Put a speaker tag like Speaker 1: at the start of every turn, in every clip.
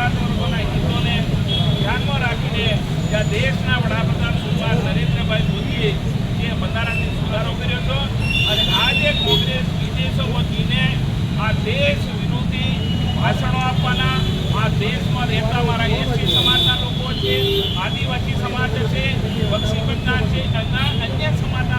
Speaker 1: વિકાસ વર્ગોના હિતોને ધ્યાનમાં રાખીને જ્યાં દેશના વડાપ્રધાન સુભાષ નરેન્દ્રભાઈ મોદીએ જે બંધારણની સુધારો કર્યો હતો અને આજે કોંગ્રેસ વિદેશો વતીને આ દેશ વિરોધી ભાષણો આપવાના, આ દેશમાં રહેતા મારા એસી સમાજના લોકો છે, આદિવાસી સમાજ છે પક્ષી બંધાર છે અન્ય સમાજ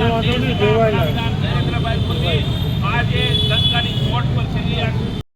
Speaker 1: નરેન્દ્રભાઈ